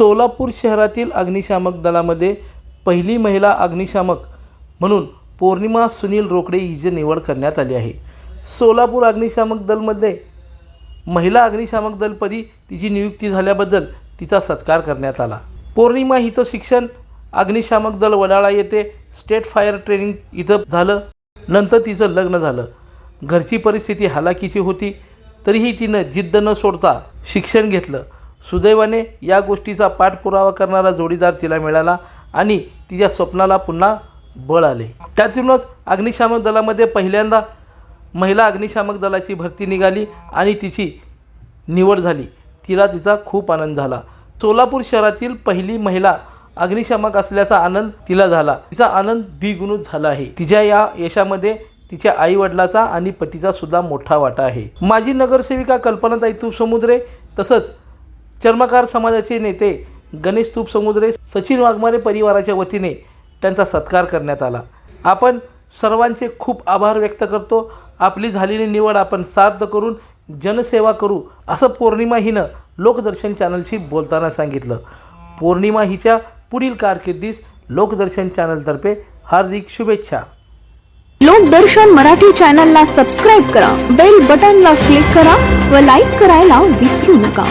सोलापूर शहरातील अग्निशामक दलामध्ये पहिली महिला अग्निशामक म्हणून पौर्णिमा सुनील रोकडे हिची निवड करण्यात आली आहे. सोलापूर अग्निशामक दलमध्ये महिला अग्निशामक दलपदी तिची नियुक्ती झाल्याबद्दल तिचा सत्कार करण्यात आला. पौर्णिमा हिचं शिक्षण अग्निशामक दल वडाळा येथे स्टेट फायर ट्रेनिंग इथं झालं. नंतर तिचं लग्न झालं. घरची परिस्थिती हालाकीची होती तरीही तिनं जिद्द न सोडता शिक्षण घेतलं. सुदैवाने या गोष्टीचा पाठपुरावा करणारा जोडीदार तिला मिळाला आणि तिच्या स्वप्नाला पुन्हा बळ आले. त्यातूनच अग्निशामक दलामध्ये पहिल्यांदा महिला अग्निशामक दलाची भरती निघाली आणि तिची निवड झाली. तिला तिचा खूप आनंद झाला. सोलापूर शहरातील पहिली महिला अग्निशामक असल्याचा आनंद तिला झाला. तिचा आनंद द्विगुणित झाला आहे. तिच्या या यशामध्ये तिच्या आई वडिलाचा आणि पतीचा सुद्धा मोठा वाटा आहे. माजी नगरसेविका कल्पनाताई तूप समुद्रे तसंच चर्मकार समाजाचे नेते गणेश तूप समुद्रे सचिन वाघमारे परिवाराच्या वतीने त्यांचा सत्कार करण्यात आला. आपण सर्वांचे खूप आभार व्यक्त करतो. आपली झालेली निवड आपण साध्य करून जनसेवा करू असं पौर्णिमा हिनं लोकदर्शन चॅनलशी बोलताना सांगितलं. पौर्णिमा हिच्या पुढील कारकिर्दीस लोकदर्शन चॅनलतर्फे हार्दिक शुभेच्छा. लोकदर्शन मराठी चॅनलला सबस्क्राईब करा बेल बटनला क्लिक करा व लाईक करायला विसरू नका.